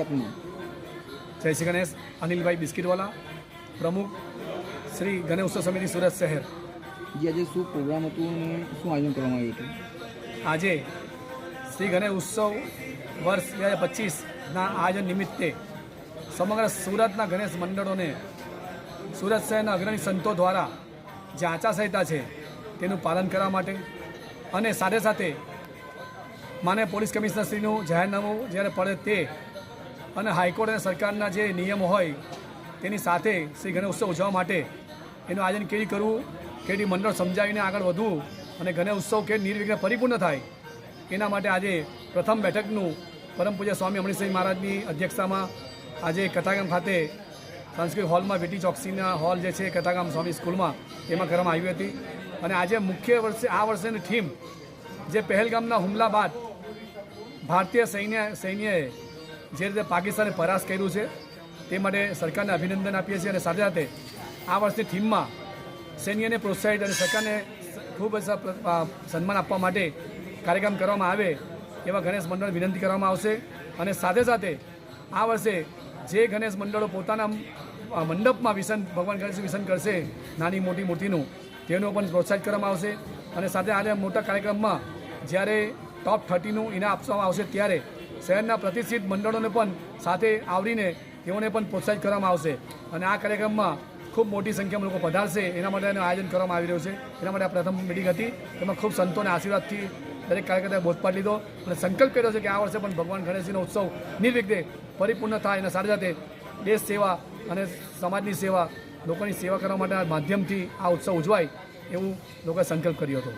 આપનું જય શ્રી ગણેશ. અનિલભાઈ બિસ્કીટવાલા પ્રમુખ શ્રી ગણેશ ઉત્સવ સમિતિ સુરત શહેર. જે આજે શું પ્રોગ્રામ હતું અને શું આયોજન કરવામાં આવ્યું હતું? આજે શ્રી ગણેશ ઉત્સવ વર્ષ બે હજાર પચીસના આયોજન નિમિત્તે સમગ્ર સુરતના ગણેશ મંડળોને સુરત શહેરના અગ્રણી સંતો દ્વારા જે આચારસંહિતા છે તેનું પાલન કરવા માટે અને સાથે સાથે માન્ય પોલીસ કમિશનરશ્રીનું જાહેરનામું જ્યારે પડે તે અને હાઈકોર્ટ અને સરકારના જે નિયમો હોય, તેની સાથે શ્રી ગણેશ ઉત્સવ ઉજવવા માટે એનું આયોજન કેવી કરવું, કેવી મંડળ સમજાવીને આગળ વધવું અને ગણેશ ઉત્સવ કે નિર્વિઘ્ન પરિપૂર્ણ થાય, એના માટે આજે પ્રથમ બેઠકનું પરમ પૂજ્ય સ્વામી અમૃતસિંહ મહારાજની અધ્યક્ષતામાં આજે કથાગામ ખાતે સાંસ્કૃતિક હોલમાં વેટી ચોકસીના હોલ જે છે કથાગામ સ્વામી સ્કૂલમાં એમાં કરવામાં આવી હતી. અને આજે મુખ્ય વર્ષે આ વર્ષેની થીમ જે પહેલગામના હુમલા બાદ ભારતીય સૈન્ય સૈન્યએ જે રીતે પાકિસ્તાને પરાસ કર્યું છે, તે માટે સરકારને અભિનંદન આપીએ છીએ અને સાથે સાથે આ વર્ષની થીમમાં સૈન્યને પ્રોત્સાહિત અને સરકારને ખૂબ જ સન્માન આપવા માટે કાર્યક્રમ કરવામાં આવે એવા ગણેશ મંડળ વિનંતી કરવામાં આવશે. અને સાથે સાથે આ વર્ષે જે ગણેશ મંડળો પોતાના મંડપમાં વિસન, ભગવાન ગણેશ વિસન કરશે, નાની મોટી મૂર્તિનું, તેનું પણ પ્રોત્સાહિત કરવામાં આવશે. અને સાથે આજે મોટા કાર્યક્રમમાં જ્યારે ટોપ થર્ટીનું ઇનામ આપવામાં આવશે ત્યારે શહેરના પ્રતિષ્ઠિત મંડળોને પણ સાથે આવરીને તેઓને પણ પ્રોત્સાહિત કરવામાં આવશે. અને આ કાર્યક્રમમાં ખૂબ મોટી સંખ્યામાં લોકો પધારશે. એના માટે એનું આયોજન કરવામાં આવી રહ્યું છે. એના માટે આ પ્રથમ મિટિંગ હતી. તેમાં ખૂબ સંતોના આશીર્વાદથી દરેક કાર્યકર્તાએ બોધપાઠ લીધો. અને સંકલ્પ કર્યો છે કે આ વર્ષે પણ ભગવાન ગણેશજીનો ઉત્સવ નિર્વિઘ્ને પરિપૂર્ણ થાય અને સાથે સાથે દેશ સેવા અને સમાજની સેવા, લોકોની સેવા કરવા માટે માધ્યમથી આ ઉત્સવ ઉજવાય એવું લોકોએ સંકલ્પ કર્યો હતો.